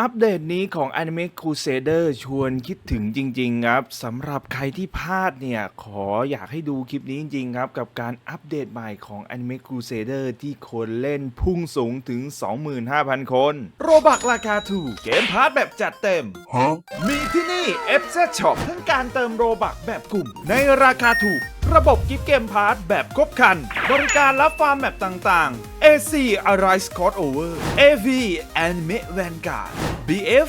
อัปเดตนี้ของ Anime Crusader ชวนคิดถึงจริง ๆ ครับสำหรับใครที่พลาดเนี่ย ขออยากให้ดูคลิปนี้จริง ๆ ครับ กับการอัปเดตใหม่ของ Anime Crusader ที่คนเล่นพุ่งสูงถึง 25,000 คน โรบักราคาถูก เกมพาร์ทแบบจัดเต็ม มีที่นี่ FZ Shop ทั้งการเติมโรบักแบบกลุ่ม ในราคาถูก ระบบกิฟเกมพาร์ทแบบครบคัน บริการรับฟาร์มแมปต่างๆ AC Arise Crossover AV Anime Vanguard BF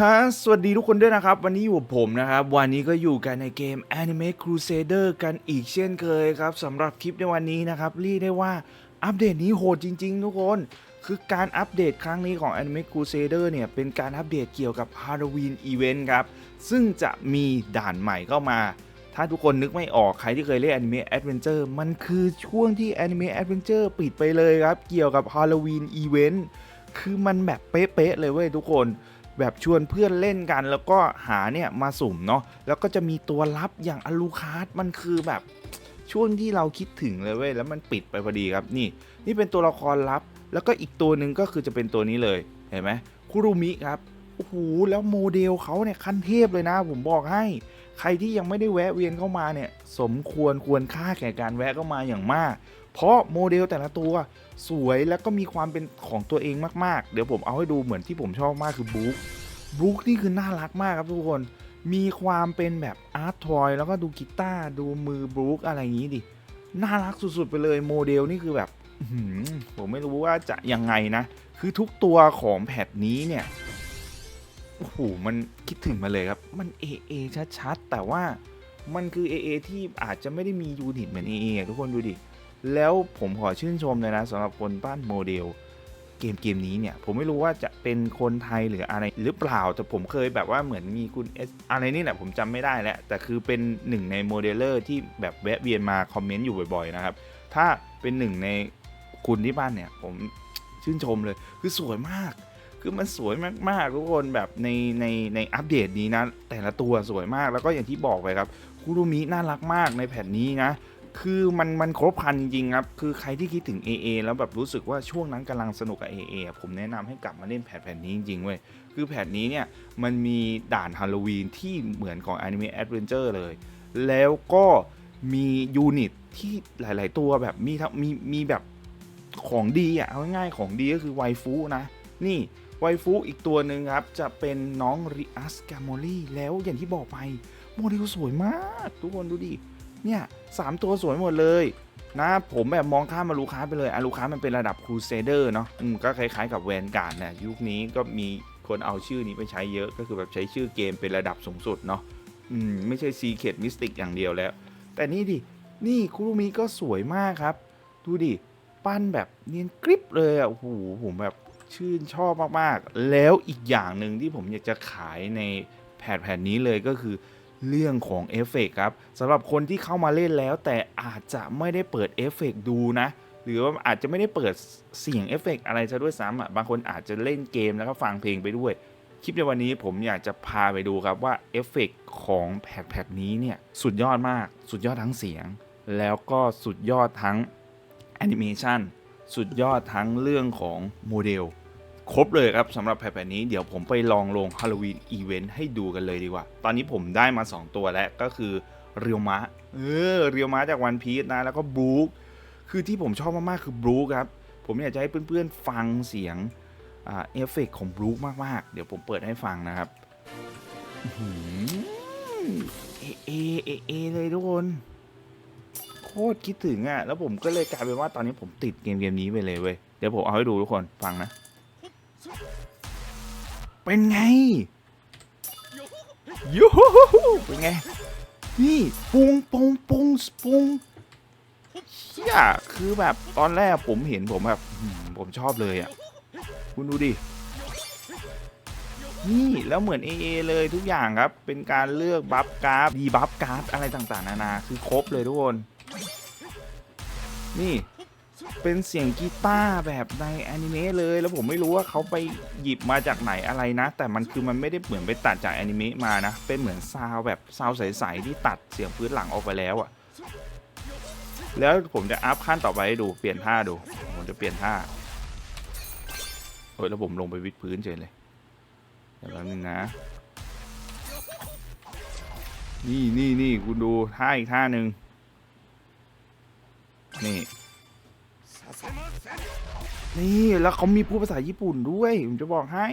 ฮะสวัสดีทุกคนด้วยนะครับ วันนี้อยู่กับผมนะครับ วันนี้ก็อยู่กันในเกม Anime Crusader กันอีกเช่นเคยครับสำหรับคลิปในวันนี้นะครับเรียกได้ว่าอัปเดตนี้โหดจริง ๆ ทุกคน คือการอัปเดตครั้งนี้ของ Anime Crusader เนี่ย เป็นการอัปเดตเกี่ยวกับ Halloween Event ครับ ซึ่งจะมีด่านใหม่เข้ามา ถ้าทุกคนนึกไม่ออกใครที่เคยเล่น Anime Adventure มันคือช่วงที่ Anime Adventure ปิดไปเลยครับ เกี่ยวกับ Halloween Event คือมันแบบเป๊ะๆเลยเว้ยทุกคน แบบชวนเพื่อนเล่นกัน แล้วก็หาเนี่ยมาสุ่มเนาะแล้วก็จะมีตัวลับอย่างอลูคาร์ดมันคือแบบช่วงที่เราคิดถึงเลยเว้ยแล้วมันปิดไปพอดีครับนี่ นี่เป็นตัวละครลับ แล้วก็อีกตัวหนึ่งก็คือจะเป็นตัวนี้เลยเห็นไหมคุรุมิครับโอ้โหแล้วโมเดลเขาเนี่ยขั้นเทพเลยนะ ผมบอกให้ใครที่ยังไม่ได้แวะเวียนเข้ามาเนี่ย สมควรควรค่าแก่การแวะเข้ามาอย่างมาก เพราะโมเดลแต่ละตัวสวยแล้วก็มีความเป็นของตัวเองมากๆ เดี๋ยวผมเอาให้ดูเหมือนที่ผมชอบมากคือบุ๊กบรูคนี่คือน่ารักมากครับทุกคน มีความเป็นแบบอาร์ตทอยแล้วก็ดูกีตาร์ดูมือบรูคอะไรอย่างนี้ดิ น่ารักสุดๆไปเลยโมเดลนี่คือแบบผมไม่รู้ว่าจะยังไงนะ คือทุกตัวของแพทนี้เนี่ยโอ้โหมันคิดถึงมาเลยครับ มัน AA ชัดๆ แต่ว่ามันคือ AA ที่อาจจะไม่ได้มียูนิตเหมือน AA อทุกคนดูดิ แล้วผมขอชื่นชมเลยนะสำหรับคนปั้นโมเดลเกมเกมนี้เนี่ย ผมไม่รู้ว่าจะเป็นคนไทยหรืออะไรหรือเปล่า แต่ผมเคยแบบว่าเหมือนมีคุณเอสอะไรนี่แหละผมจำไม่ได้แล้ว แต่คือเป็นหนึ่งในโมเดลเลอร์ที่แบบแวะเวียนมาคอมเมนต์อยู่บ่อยๆนะครับ ถ้าเป็นหนึ่งในคุณที่บ้านเนี่ย ผมชื่นชมเลยคือสวยมาก คือมันสวยมากๆทุกคนแบบในในในอัปเดตนี้นะ แต่ละตัวสวยมากแล้วก็อย่างที่บอกไปครับคุรุมิน่ารักมากในแผ่นนี้นะ คือมันมันครบครันจริงครับ คือใครที่คิดถึง AA แล้วแบบรู้สึกว่าช่วงนั้นกำลังสนุกกับ AA อะผมแนะนำให้กลับมาเล่นแผ่นแผ่นนี้จริงๆเว้ย คือแผ่นนี้เนี่ยมันมีด่านฮาโลวีนที่เหมือนของ Anime Adventure เลย แล้วก็มียูนิตที่หลาย ๆ ตัวแบบมีทั้งมีมีแบบของดีอะเอาง่ายๆของดีก็คือไวฟูนะ นี่ไวฟูอีกตัวหนึ่งครับ จะเป็นน้องริอัสกาโมลี่แล้วอย่างที่บอกไป โมเดลสวยมาก ทุกคนดูดิ เนี่ยสามตัวสวยหมดเลยนะผมแบบมองข้ามมาลูค้าไปเลยอะลูค้ามันเป็นระดับครูเซเดอร์เนาะอืมก็คล้ายๆกับแวนการ์ดนะยุคนี้ก็มีคนเอาชื่อนี้ไปใช้เยอะก็คือแบบใช้ชื่อเกมเป็นระดับสูงสุดเนาะอืมไม่ใช่ซีเคดมิสติกอย่างเดียวแล้ว แต่นี่ดิ นี่คุรุมิก็สวยมากครับ ดูดิ ปั้นแบบเนียนกริบเลยอะโอ้โหผมแบบชื่นชอบมากๆ แล้วอีกอย่างหนึ่งที่ผมอยากจะขายในแผ่นแผ่นนี้เลยก็คือ เรื่องของเอฟเฟกต์ครับสำหรับคนที่เข้ามาเล่นแล้ว แต่อาจจะไม่ได้เปิดเอฟเฟกต์ดูนะ หรือว่าอาจจะไม่ได้เปิดเสียงเอฟเฟกต์อะไรซะด้วยซ้ำอะบางคนอาจจะเล่นเกมแล้วก็ฟังเพลงไปด้วย คลิปในวันนี้ผมอยากจะพาไปดูครับว่าเอฟเฟกต์ของแผ่นแผ่นนี้เนี่ยสุดยอดมาก สุดยอดทั้งเสียง แล้วก็สุดยอดทั้งแอนิเมชันสุดยอดทั้งเรื่องของโมเดล ครบเลยครับสำหรับแผ่นนี้เดี๋ยวผมไปลองลงฮาโลวีนอีเวนต์ให้ดูกันเลยดีกว่า ตอนนี้ผมได้มา 2 ตัวแล้วก็คือเรียวมะเออเรียวมะจากวันพีชนะ แล้วก็บรูคคือที่ผมชอบมาก ๆ คือบรูคครับ ผมอยากจะให้เพื่อน ๆ ฟังเสียงอเอฟเฟกต์ของบรูคมาก ๆ เดี๋ยวผมเปิดให้ฟังนะครับเอเอเอเอเลยทุกคนโคตรคิดถึงอะ แล้วผมก็เลยกลายเป็นว่าตอนนี้ผมติดเกมเกมนี้ไปเลยเว้ยเดี๋ยวผมเอาให้ดูทุกคนฟังนะ เป็นไงยูฮูฮูฮูเป็นไง นี่ปุงปุงปุงสปุงเชี่ยคือแบบตอนแรกผมเห็นผมแบบหืมผมชอบเลยอะ คุณดูดิ นี่แล้วเหมือน AA เลยทุกอย่างครับ เป็นการเลือกบัฟการ์ดดีบัฟการ์ดอะไรต่างๆ นานา คือครบเลยทุกคน นี่ เป็นเสียงกีตาร์แบบในแอนิเมะเลย แล้วผมไม่รู้ว่าเขาไปหยิบมาจากไหนอะไรนะ แต่มันคือมันไม่ได้เหมือนไปตัดจากแอนิเมะมานะ เป็นเหมือนซาวแบบซาวใสๆที่ตัดเสียงพื้นหลังออกไปแล้วอะแล้วผมจะอัพขั้นต่อไปให้ดูเปลี่ยนท่าดูผมจะเปลี่ยนท่าโอ้ยแล้วผมลงไปวิดพื้นเฉยเลยเดี๋ยวแป๊บนึงนะ นี่นี่นี่คุณดูท่าอีกท่าหนึ่งนี่ นี่แล้วเขามีพูดภาษาญี่ปุ่นด้วย ผมจะบอกให้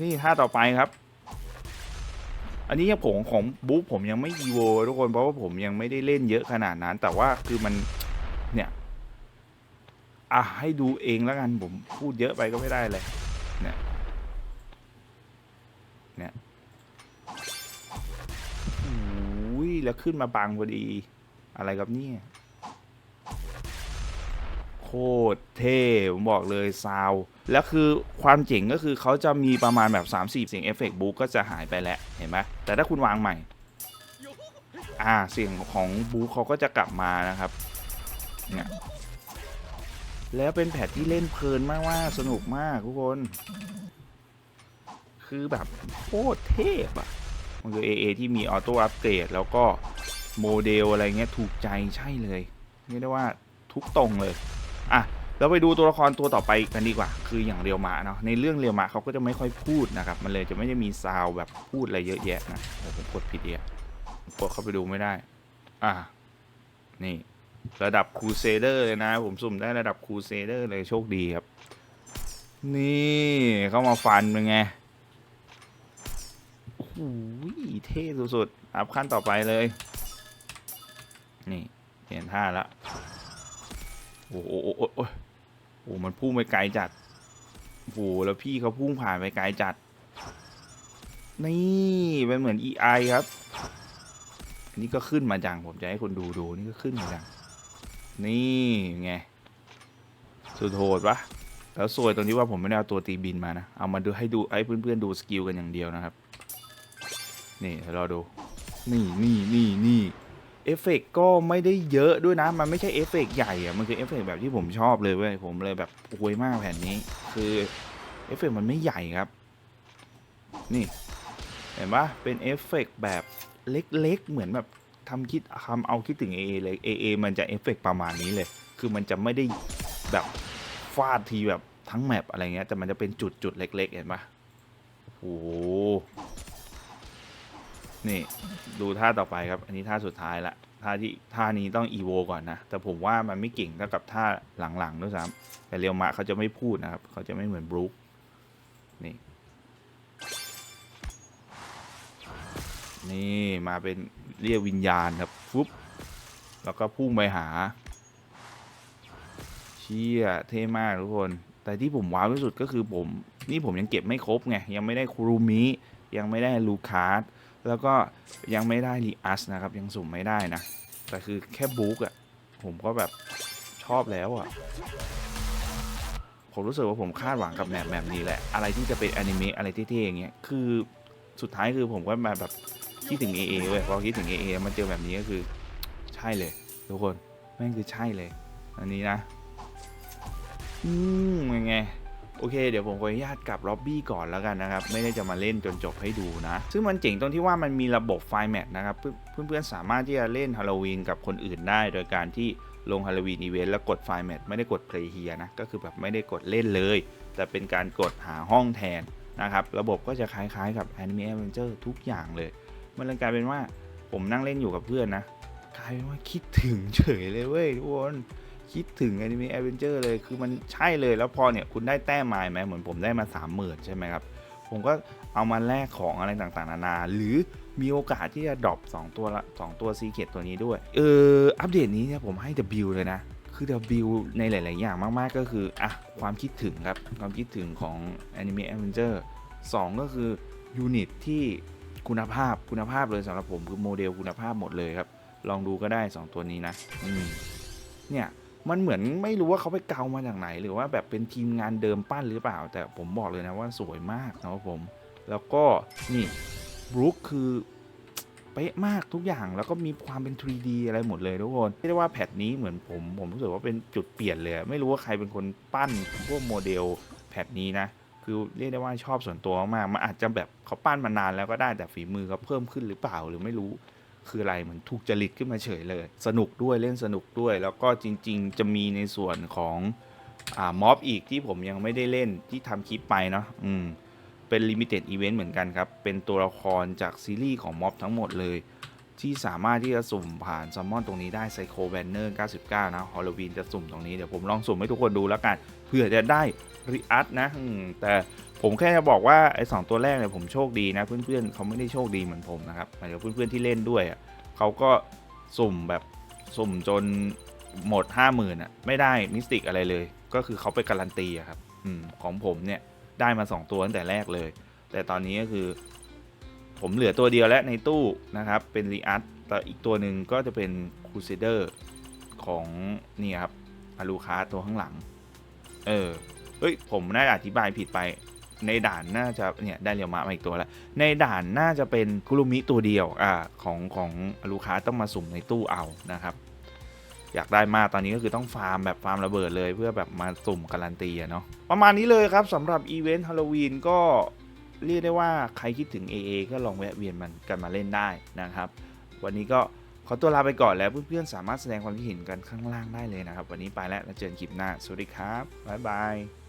นี่ท่าต่อไปครับ อันนี้ยังผมของบุ๊ผมยังไม่อีโวทุกคนเพราะว่าผมยังไม่ได้เล่นเยอะขนาดนั้น แต่ว่าคือมันเนี่ย อะให้ดูเองแล้วกันผมพูดเยอะไปก็ไม่ได้เลย เนี่ย เนี่ยโอ้ยแล้วขึ้นมาบังพอดี อะไรครับเนี่ย คตรเท่ผมบอกเลยซาวแล้วคือความเจ๋งก็คือเขาจะมีประมาณแบบ3 4เสียงเอฟเฟกต์บุ๊กก็จะหายไปแล้วเห็นไหมแต่ถ้าคุณวางใหม่ อ่าเสียงของบุ๊กเขาก็จะกลับมานะครับเนี่ยแล้วเป็นแพทที่เล่นเพลินมากว่าสนุกมากทุกคน คือแบบโคตรเทพอะมันคือ AA ที่มีออโต้อัปเกรดแล้วก็โมเดลอะไรเงี้ยถูกใจใช่เลยเรียกได้ว่าทุกตรงเลย อะเราไปดูตัวละครตัวต่อไปกันดีกว่า คืออย่างเรียวมาเนาะในเรื่องเรียวมาเขาก็จะไม่ค่อยพูดนะครับ มันเลยจะไม่ได้มีซาวแบบพูดอะไรเยอะแยะนะผมกดผิดเอียกดเข้าไปดูไม่ได้ อะนี่ระดับครูเซเดอร์เลยนะ ผมสุ่มได้ระดับครูเซเดอร์เลยโชคดีครับ นี่เข้ามาฟันเป็นไงโอ้โหเท่สุดๆอัพขั้นต่อไปเลย นี่เปลี่ยนท่าละ โอ้โหโอ้โหโอ้โหมันพุ่งไปไกลจัดโอ้โหแล้วพี่เขาพุ่งผ่านไปไกลจัด นี่เป็นเหมือน EI ครับอันนี้ก็ขึ้นมาจัง ผมจะให้คนดูดูนี่ก็ขึ้นมาจัง นี่ไง สุดโหดปะแล้วสวยตรงที่ว่าผมไม่ได้เอาตัวตีบินมานะ เอามาดูให้ดูให้เพื่อนๆดูสกิลกันอย่างเดียวนะครับ นี่เดี๋ยวรอดู นี่นี่นี่นี่ อฟเฟกต์ก็ไม่ได้เยอะด้วยนะ มันไม่ใช่เอฟเฟกต์ใหญ่อะมันคือเอฟเฟกต์แบบที่ผมชอบเลยเว้ย ผมเลยแบบอวยมากแผ่นนี้ คือเอฟเฟกต์มันไม่ใหญ่ครับ นี่ เห็นปะเป็นเอฟเฟกต์แบบเล็กๆ เหมือนแบบทำคิดทำเอาคิดถึง AA เลย AA มันจะเอฟเฟกต์ประมาณนี้เลย คือมันจะไม่ได้แบบฟาดทีแบบทั้งแมปอะไรเงี้ย แต่มันจะเป็นจุดๆ เล็กๆ เห็นปะโอ้ นี่ดูท่าต่อไปครับ อันนี้ท่าสุดท้ายละท่าที่ท่านี้ต้องอีโวก่อนนะ แต่ผมว่ามันไม่เก่งเท่ากับท่าหลังๆด้วยซ้ำแต่เรียวมะเขาจะไม่พูดนะครับ เขาจะไม่เหมือนบรูคนี่ นี่มาเป็นเรียกวิญญาณครับฟุ๊บแล้วก็พุ่งไปหา เชี่ยเท่มากทุกคน แต่ที่ผมว้าวที่สุดก็คือผม นี่ผมยังเก็บไม่ครบไง ยังไม่ได้คูรุมิ ยังไม่ได้ลูคาร์ด แล้วก็ยังไม่ได้รีอัสนะครับ ยังสุ่มไม่ได้นะ แต่คือแค่บุ๊กอะผมก็แบบชอบแล้วอะผมรู้สึกว่าผมคาดหวังกับแมปแบบนี้แหละ อะไรที่จะเป็นอนิเมะอะไรเท่ๆอย่างเงี้ย คือสุดท้ายคือผมก็มาแบบคิดถึง AA เว้ยพอคิดถึง AA มันเจอแบบนี้ก็คือใช่เลย ทุกคนแม่งคือใช่เลย อันนี้นะ อืมยังไง โอเคเดี๋ยวผมขออนุญาตกลับล็อบบี้ก่อนแล้วกันนะครับ ไม่ได้จะมาเล่นจนจบให้ดูนะ ซึ่งมันเจ๋งตรงที่ว่ามันมีระบบไฟล์แมทนะครับ เพื่อนๆสามารถที่จะเล่นฮาโลวีนกับคนอื่นได้ โดยการที่ลงฮาโลวีนอีเวนต์แล้วกดไฟล์แมทไม่ได้กด play here นะ ก็คือแบบไม่ได้กดเล่นเลย แต่เป็นการกดหาห้องแทนนะครับ ระบบก็จะคล้ายๆกับ Anime Adventure ทุกอย่างเลย มันเลยกลายเป็นว่าผมนั่งเล่นอยู่กับเพื่อนนะกลายเป็นว่าคิดถึงเฉยเลยเว้ยทุกคน คิดถึง Anime Adventure เลยคือมันใช่เลยแล้วพอเนี่ยคุณได้แต้มมาไหมเหมือนผมได้มา 30,000 ใช่ไหมครับ ผมก็เอามาแลกของอะไรต่างๆ นานา หรือมีโอกาสที่จะดรอป2ตัวละ2ตัวซีเคตตัวนี้ด้วย เออ อัปเดตนี้เนี่ยผมให้ W เลยนะ คือ W ในหลาย ๆ อย่างมาก ๆ ก็คือ อะ ความคิดถึงครับ ความคิดถึงของ Anime Avenger 2 ก็คือยูนิตที่คุณภาพคุณภาพเลยสำหรับผมคือโมเดลคุณภาพหมดเลยครับ ลองดูก็ได้ 2 ตัวนี้นะ อืม เนี่ย มันเหมือนไม่รู้ว่าเขาไปเกามาจากไหน หรือว่าแบบเป็นทีมงานเดิมปั้นหรือเปล่า แต่ผมบอกเลยนะว่าสวยมากนะครับผม แล้วก็นี่บรูคคือเป๊ะมากทุกอย่างแล้วก็มีความเป็น 3D อะไรหมดเลยทุกคนเรียกได้ว่าแพทนี้เหมือนผมผมรู้สึกว่าเป็นจุดเปลี่ยนเลย ไม่รู้ว่าใครเป็นคนปั้นพวกโมเดลแพทนี้นะ คือเรียกได้ว่าชอบส่วนตัวมากมันอาจจะแบบเขาปั้นมานานแล้วก็ได้แต่ฝีมือเขาเพิ่มขึ้นหรือเปล่าหรือไม่รู้ คืออะไรเหมือนถูกจริตขึ้นมาเฉยเลย สนุกด้วยเล่นสนุกด้วย แล้วก็จริง ๆ จะมีในส่วนของอ่าม็อบอีกที่ผมยังไม่ได้เล่นที่ทำคลิปไปเนาะอืมเป็นลิมิเต็ดอีเวนต์เหมือนกันครับ เป็นตัวละครจากซีรีส์ของม็อบทั้งหมดเลย ที่สามารถที่จะสุ่มผ่านซัมมอนตรงนี้ได้ไซโคแบนเนอร์ 99 นะฮอลลวีนจะสุ่มตรงนี้ เดี๋ยวผมลองสุ่มให้ทุกคนดูแล้วกันเพื่อจะได้ริอัตนะแต่ผมแค่จะบอกว่าไอ้สองตัวแรกเนี่ยผมโชคดีนะ เพื่อนๆเขาไม่ได้โชคดีเหมือนผมนะครับหมายถึงเพื่อนๆที่เล่นด้วยอะเขาก็สุ่มแบบสุ่มจนหมด 50,000อะไม่ได้มิสติกอะไรเลย ก็คือเขาไปการันตีอะครับอของผมเนี่ยได้มา 2 ตัวตั้งแต่แรกเลย แต่ตอนนี้ก็คือ ผมเหลือตัวเดียวแล้วในตู้นะครับ เป็นรีอัตแต่อีกตัวหนึ่งก็จะเป็นค u เซเดอร์ของนี่ครับอารูคาตัวข้างหลัง เออ เฮ้ย ผมน่าจะอธิบายผิดไป ในด่านน่าจะเนี่ยได้เรียวมามาอีกตัวแล้วในด่านน่าจะเป็นคุรุมิตัวเดียว อ่า ของของอารูคาต้องมาสุ่มในตู้เอานะครับ อยากได้มากตอนนี้ก็คือต้องฟาร์มแบบฟาร์มระเบิดเลยเพื่อแบบมาสุ่มการันตีอะเนาะ ประมาณนี้เลยครับสำหรับอีเวนต์ฮาโลวีนก็ เรียกได้ว่าใครคิดถึง AA ก็ลองแวะเวียนมันกันมาเล่นได้นะครับ วันนี้ก็ขอตัวลาไปก่อนแล้วเพื่อนๆสามารถแสดงความคิดเห็นกันข้างล่างได้เลยนะครับ วันนี้ไปแล้วแล้วเจอกันคลิปหน้า สวัสดีครับบ๊ายบาย